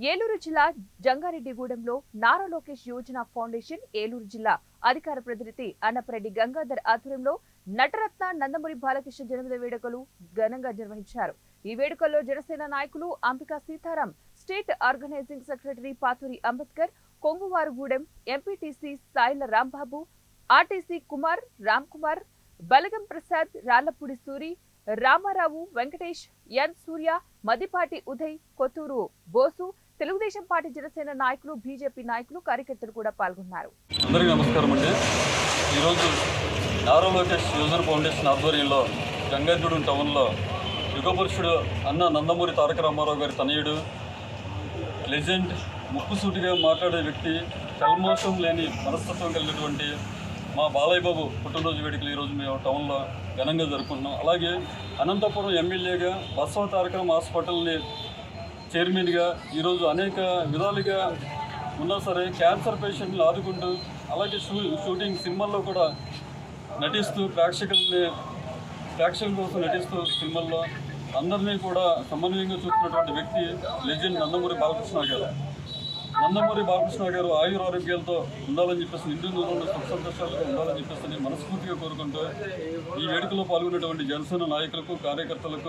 ఏలూరు జిల్లా జంగారెడ్డిగూడెంలో నారా లోకేష్ యోజన ఫౌండేషన్ ఏలూరు జిల్లా అధికార ప్రతినిధి అన్నపరెడ్డి గంగాధర్ ఆధ్వర్యంలో నటరత్న నందమూరి బాలకృష్ణ జన్మదిన వేడుకలు ఘనంగా నిర్వహించారు. ఈ వేడుకల్లో జనసేన నాయకులు Ambika Sitaram state organizing secretary Pathuri Ambedkar Konguvarugudem MPTC Saila Rambabu RTC Kumar Ram Kumar Balagam Prasad Rallapudi Suri Ramarao Venkatesh N Surya Madipati Uday Kothuru Bosu Telugu Desam party Janasena నాయకులు BJP నాయకులు కార్యకర్తలు కూడా పాల్గొన్నారు. అందరికీ నమస్కారం అండి. ఈరోజు Nara Lokesh user foundation ఆధ్వర్యంలో గంగాధుడు టౌన్లో యుగపురుషుడు అన్న నందమూరి తారక రామారావు గారి తనయుడు లెజెండ్ ముక్కుసూటిగా మాట్లాడే వ్యక్తి కల్మోషం లేని మనస్తత్వం కలిగినటువంటి మా బాలయ్య బాబు పుట్టినరోజు వేడుకలు ఈరోజు మేము టౌన్లో ఘనంగా జరుపుకుంటున్నాం. అలాగే అనంతపురం ఎమ్మెల్యేగా బసవ తారకం హాస్పిటల్ని చైర్మన్గా ఈరోజు అనేక విధాలుగా ఉన్నా సరే క్యాన్సర్ పేషెంట్లు ఆదుకుంటూ అలాగే షూ షూటింగ్ సినిమాల్లో కూడా నటిస్తూ ప్రేక్షకుల్ని ప్రేక్షకుల కోసం నటిస్తూ సినిమాల్లో అందరినీ కూడా సమన్వయంగా చూస్తున్నటువంటి వ్యక్తి లెజెండ్ నందమూరి బాలకృష్ణ గారు. నందమూరి బాలకృష్ణ గారు ఆయుర ఆరోగ్యాలతో ఉండాలని చెప్పేసి నిండు నూనె సుఖ సంతోషాలతో ఉండాలని చెప్పేసి మనస్ఫూర్తిగా కోరుకుంటూ ఈ వేడుకలో పాల్గొన్నటువంటి జనసేన నాయకులకు కార్యకర్తలకు